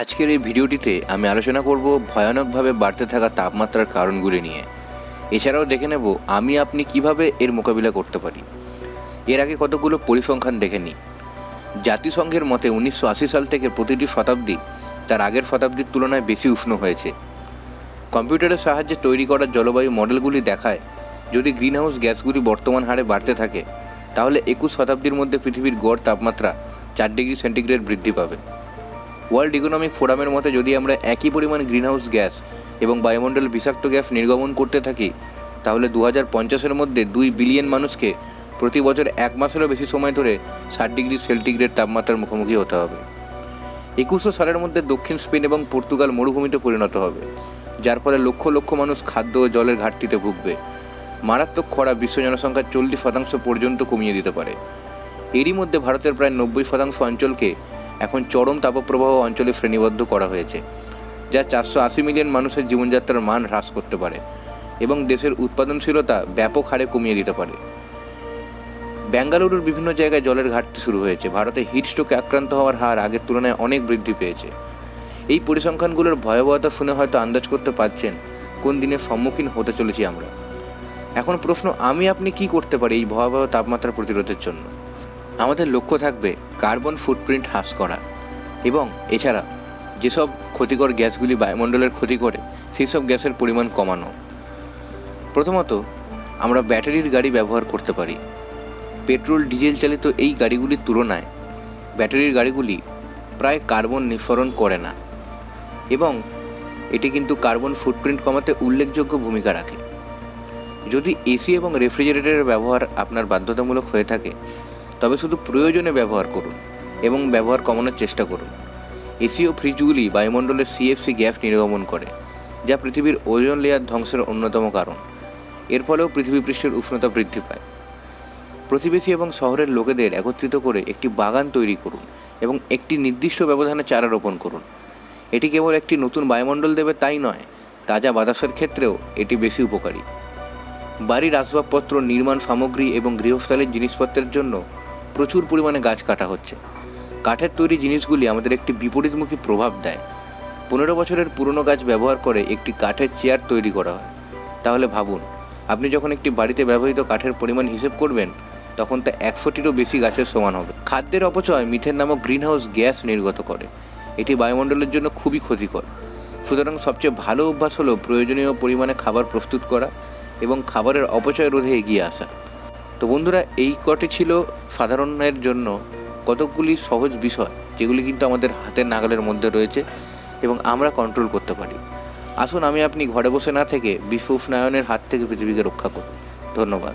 আজকের এই ভিডিওটিতে আমি আলোচনা করব ভয়ানকভাবে বাড়তে থাকা তাপমাত্রার কারণগুলি নিয়ে। এছাড়াও দেখে নেব আমি আপনি কীভাবে এর মোকাবিলা করতে পারি। এর আগে কতগুলো পরিসংখ্যান দেখে নিই। জাতিসংঘের মতে উনিশশো আশি সাল থেকে প্রতিটি শতাব্দী তার আগের শতাব্দীর তুলনায় বেশি উষ্ণ হয়েছে। কম্পিউটারের সাহায্যে তৈরি করা জলবায়ু মডেলগুলি দেখায়, যদি গ্রিনহাউস গ্যাসগুলি বর্তমান হারে বাড়তে থাকে, তাহলে একুশ শতাব্দীর মধ্যে পৃথিবীর গড় তাপমাত্রা চার ডিগ্রি সেন্টিগ্রেড বৃদ্ধি পাবে। ওয়ার্ল্ড ইকোনমিক ফোরামের মতে যদি আমরা একই পরিমাণ গ্রিনহাউস গ্যাস এবং বায়ুমণ্ডল বিষাক্ত গ্যাস নির্গমন করতে থাকি, তাহলে দু হাজার পঞ্চাশের মধ্যে দুই বিলিয়ন মানুষকে প্রতি বছর এক মাসেরও বেশি সময় ধরে ষাট ডিগ্রি সেন্টিগ্রেড তাপমাত্রার মুখোমুখি হতে হবে। একুশশো সালের মধ্যে দক্ষিণ স্পেন এবং পর্তুগাল মরুভূমিতে পরিণত হবে, যার ফলে লক্ষ লক্ষ মানুষ খাদ্য ও জলের ঘাটতিতে ভুগবে। মারাত্মক খরা বিশ্ব জনসংখ্যার চল্লিশ শতাংশ পর্যন্ত কমিয়ে দিতে পারে। এরই মধ্যে ভারতের প্রায় নব্বই শতাংশ অঞ্চলকে এখন চরম তাপপ্রবাহ অঞ্চলে শ্রেণীবদ্ধ করা হয়েছে, যা চারশো আশি মিলিয়ন মানুষের জীবনযাত্রার মান হ্রাস করতে পারে এবং দেশের উৎপাদনশীলতা ব্যাপক হারে কমিয়ে দিতে পারে। বেঙ্গালুরুর বিভিন্ন জায়গায় জলের ঘাটতি শুরু হয়েছে। ভারতে হিটস্ট্রোকে আক্রান্ত হওয়ার হার আগের তুলনায় অনেক বৃদ্ধি পেয়েছে। এই পরিসংখ্যানগুলোর ভয়াবহতা শুনে হয়তো আন্দাজ করতে পারছেন কোন দিনের সম্মুখীন হতে চলেছি আমরা। এখন প্রশ্ন, আমি, আপনি কি করতে পারি এই ভয়াবহ তাপমাত্রা প্রতিরোধের জন্য? আমাদের লক্ষ্য থাকবে কার্বন ফুটপ্রিন্ট হ্রাস করা। এবং এছাড়া যেসব ক্ষতিকর গ্যাসগুলি বায়ুমণ্ডলের ক্ষতি করে সেই সব গ্যাসের পরিমাণ কমানো। প্রথমত, আমরা ব্যাটারির গাড়ি ব্যবহার করতে পারি। পেট্রোল, ডিজেল চালিত এই গাড়িগুলির তুলনায় ব্যাটারির গাড়িগুলি প্রায় কার্বন নিঃসরণ করে না। এবং এটি কিন্তু কার্বন ফুটপ্রিন্ট কমাতে উল্লেখযোগ্য ভূমিকা রাখে। যদি এসি এবং রেফ্রিজারেটরের ব্যবহার আপনার বাধ্যতামূলক হয়ে থাকে তবে শুধু প্রয়োজনে ব্যবহার করুন এবং ব্যবহার কমানোর চেষ্টা করুন। এসি ও ফ্রিজগুলি বায়ুমণ্ডলের সিএফসি গ্যাস নির্গমন করে, যা পৃথিবীর ওজন লেয়ার ধ্বংসের অন্যতম কারণ। এর ফলেও পৃথিবী পৃষ্ঠের উষ্ণতা বৃদ্ধি পায়। প্রতিবেশী এবং শহরের লোকেদের একত্রিত করে একটি বাগান তৈরি করুন এবং একটি নির্দিষ্ট ব্যবধানে চারা রোপণ করুন। এটি কেবল একটি নতুন বায়ুমণ্ডল দেবে তাই নয়, তাজা বাতাসের ক্ষেত্রেও এটি বেশি উপকারী। বাড়ির আসবাবপত্র, নির্মাণ সামগ্রী এবং গৃহস্থালির জিনিসপত্রের জন্য প্রচুর পরিমাণে গাছ কাটা হচ্ছে। কাঠের তৈরি জিনিসগুলি আমাদের একটি বিপরীতমুখী প্রভাব দেয়। পনেরো বছরের পুরনো গাছ ব্যবহার করে একটি কাঠের চেয়ার তৈরি করা হয়। তাহলে ভাবুন, আপনি যখন একটি বাড়িতে ব্যবহৃত কাঠের পরিমাণ হিসেব করবেন, তখন তা একশোটিরও বেশি গাছের সমান হবে। খাদ্যের অপচয় মিথেন নামক গ্রিনহাউস গ্যাস নির্গত করে। এটি বায়ুমণ্ডলের জন্য খুবই ক্ষতিকর। সুতরাং সবচেয়ে ভালো অভ্যাস হলো প্রয়োজনীয় পরিমাণে খাবার প্রস্তুত করা এবং খাবারের অপচয় রোধে এগিয়ে আসা। তো বন্ধুরা, এই কটি ছিল সাধারণের জন্য কতকগুলি সহজ বিষয়, যেগুলি কিন্তু আমাদের হাতের নাগালের মধ্যে রয়েছে এবং আমরা কন্ট্রোল করতে পারি। আসুন আমি আপনি ঘরে বসে না থেকে বিশ্ব উষ্ণায়নের হাত থেকে পৃথিবীকে রক্ষা করুন ধন্যবাদ।